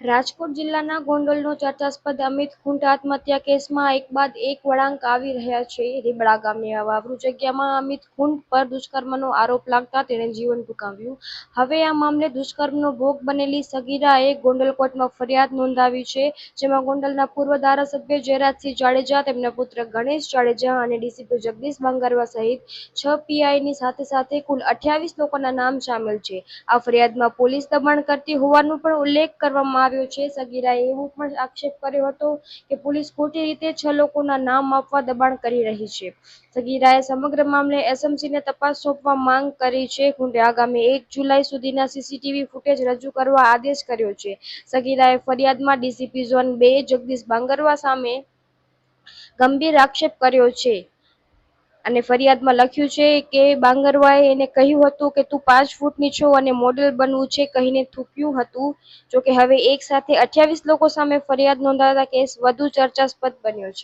રાજકોટ જિલ્લાના ગોંડલનો ચર્ચાસ્પદ અમિત ખૂંટ આત્મહત્યા કેસમાં એક બાદ એક વળાંક આવી રહ્યા છે. રીબડા ગામની વાવરૂ જગ્યામાં અમિત ખૂંટ પર દુષ્કર્મનો આરોપ લાગતા તેણે જીવન ટૂંકાવ્યું. હવે આ મામલે દુષ્કર્મનો ભોગ બનેલી સગીરાએ ગોંડલ કોર્ટમાં ફરિયાદ નોંધાવી છે, જેમાં ગોંડલના પૂર્વ ધારાસભ્ય જયરાજસિંહ જાડેજા, તેમના પુત્ર ગણેશ જાડેજા અને ડીસીપી જગદીશ બાંગરવા સહિત છ પીઆઈની સાથે સાથે કુલ અઠ્યાવીસ લોકોના નામ સામેલ છે. આ ફરિયાદમાં પોલીસ દબાણ કરતી હોવાનો પણ ઉલ્લેખ કરવામાં આવ્યો છે સગીરાએ એવો પણ આક્ષેપ કર્યો હતો કે પોલીસ ખોટી રીતે છ લોકોના નામ આપવા દબાણ કરી રહી છે. સગીરાએ સમગ્ર મામલે એસએમસીને તપાસ સોંપવા માંગ કરી છે. કુંડે આગામી એક જુલાઈ સુધીના સીસીટીવી ફૂટેજ રજૂ કરવા આદેશ કર્યો છે. સગીરાએ ફરિયાદમાં ડીસીપી ઝોન બે જગદીશ બાંગરવા સામે ગંભીર આક્ષેપ કર્યો છે. અને ફરિયાદમાં લખ્યું છે કે બાંગરવાએ એને કહ્યું હતું કે તું પાંચ ફૂટની છો અને મોડેલ બનવું છે કહીને થૂક્યું હતું. જોકે હવે એક સાથે અઠ્યાવીસ લોકો સામે ફરિયાદ નોંધાતા કેસ વધુ ચર્ચાસ્પદ બન્યો છે.